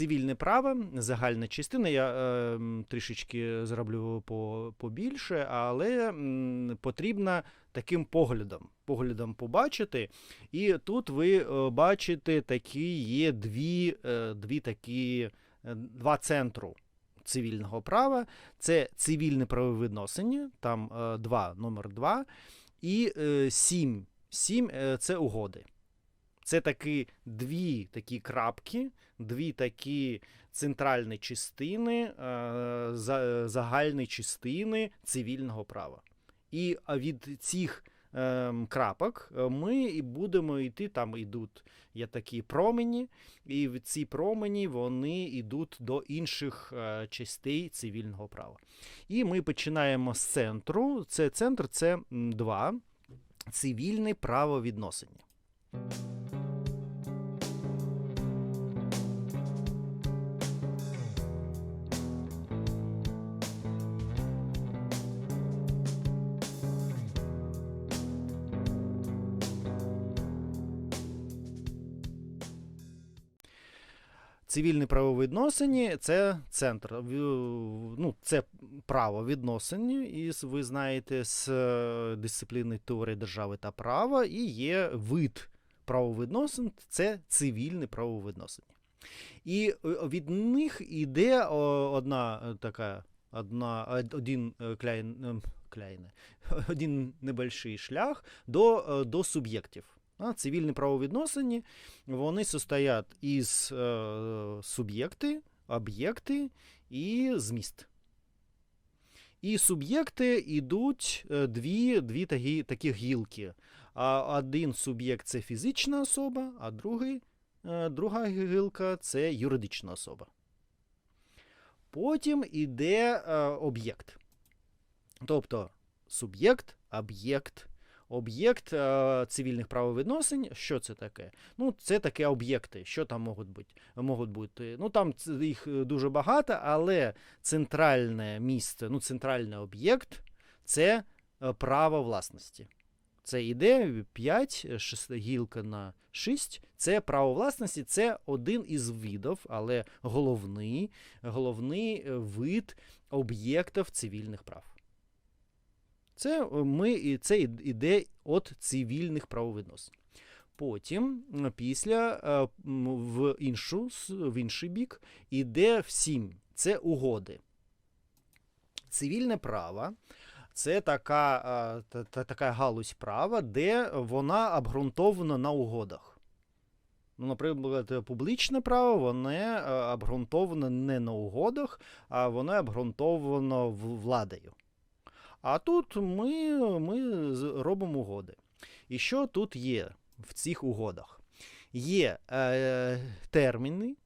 цивільне право, загальна частина. Я е, трішечки зроблю по, побільше, але м, потрібно таким поглядом, поглядом побачити. І тут ви е, бачите, такі є дві, е, дві такі, е, два центру цивільного права. Це цивільне правовідносини, там е, два, номер два, і е, сім. Сім е, це угоди. Це такі дві такі крапки, дві такі центральні частини, е, за- загальні частини цивільного права. І від цих ем, крапок е, ми і будемо йти, там йдуть є такі промені, і в ці промені вони йдуть до інших е, частей цивільного права. І ми починаємо з центру. Це центр це два цивільне правовідносини. Цивільні правовідносини це центр. Ну, це право відносин, і ви знаєте, з е, дисципліни теорії держави та права, і є вид правовідносин це цивільні правовідносини. І е, від них іде одна е, така, одна, один кляйн, ем, кляйне, один небольший шлях до, до суб'єктів. Цивільні правовідносини вони состоять із е, суб'єкти, об'єкти і зміст. І суб'єкти йдуть е, дві, дві такі, такі гілки. А один суб'єкт це фізична особа, а другий, е, друга гілка це юридична особа. Потім іде е, об'єкт. Тобто суб'єкт, об'єкт, Об'єкт е, цивільних правовідносин, що це таке? Ну, це таке об'єкти. Що там можуть бути? Можуть бути? Ну там їх е, дуже багато, але центральне місце, ну, центральний об'єкт це е, право власності. Це іде 5, гілка на 6. Це право власності, це один із видів, але головний, головний вид об'єктів цивільних прав. Це е, ми і це іде від цивільних правовідносин. Потім, після е, в іншу в інший бік іде всім. Це угоди. Цивільне право це така, е, та- та- така галузь права, де вона обґрунтована на угодах. Ну, наприклад, публічне право воно е, обґрунтовано не на угодах, а воно обґрунтовано владою. А тут ми, ми робимо угоди. І що тут є в цих угодах? Є е, терміни,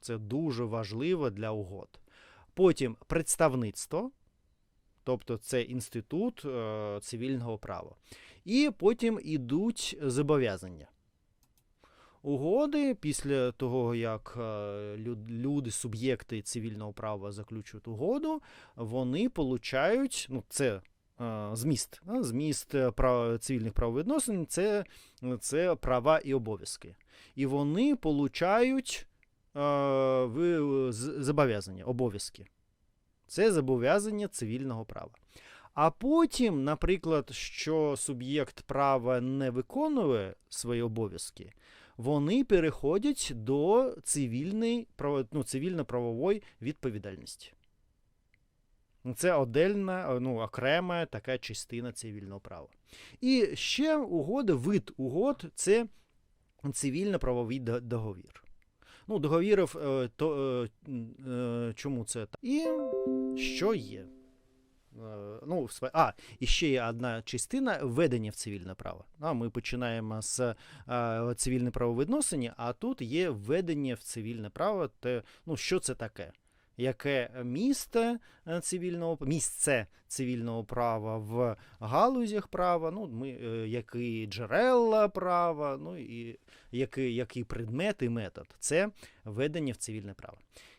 це дуже важливо для угод. Потім представництво, тобто це інститут е, цивільного права. І потім ідуть зобов'язання. Угоди після того, як е, люди, суб'єкти цивільного права заключують угоду, вони получають, ну, це е, зміст. Зміст е, прав, цивільних правовідносин це, це права і обов'язки. І вони получають е, зобов'язання, обов'язки. Це зобов'язання цивільного права. А потім, наприклад, що суб'єкт права не виконує свої обов'язки, вони переходять до ну, цивільно-правової відповідальності. Це отдельна, ну, окрема така частина цивільного права. І ще угода, вид угод це цивільно-правовий договір. Ну, договірів, е, то, е, е, чому це так? І що є? Е, Ну, а, і ще є одна частина введення в цивільне право. А, ми починаємо з е, цивільне правовідносини, а тут є введення в цивільне право. Те, ну, що це таке? Яке місце е, цивільного місце цивільного права в галузях права, ну, ми, е, які джерела права, ну і який, який предмет і метод. Це введення в цивільне право.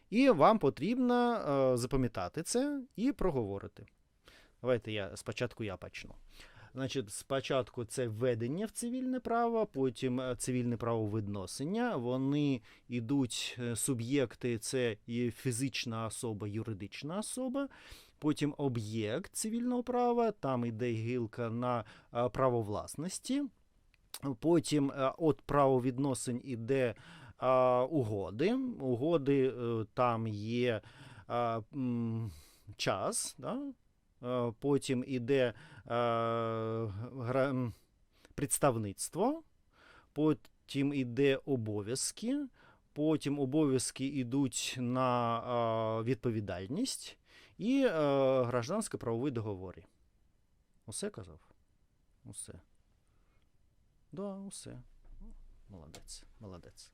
І вам потрібно е, запам'ятати це і проговорити. Давайте я спочатку я почну. Значить, спочатку це введення в цивільне право, потім е, цивільне правовідносення. Вони йдуть е, суб'єкти, це фізична особа, юридична особа. Потім об'єкт цивільного права, там іде гілка на е, право власності. Потім від правовідносин іде е, угоди. Угоди там є час, да? Е, потім іде е, представництво, потім іде обов'язки, потім обов'язки йдуть на е, відповідальність і е, граждансько-правові договори. Усе казав? Усе. Да, усе. Молодець, молодець.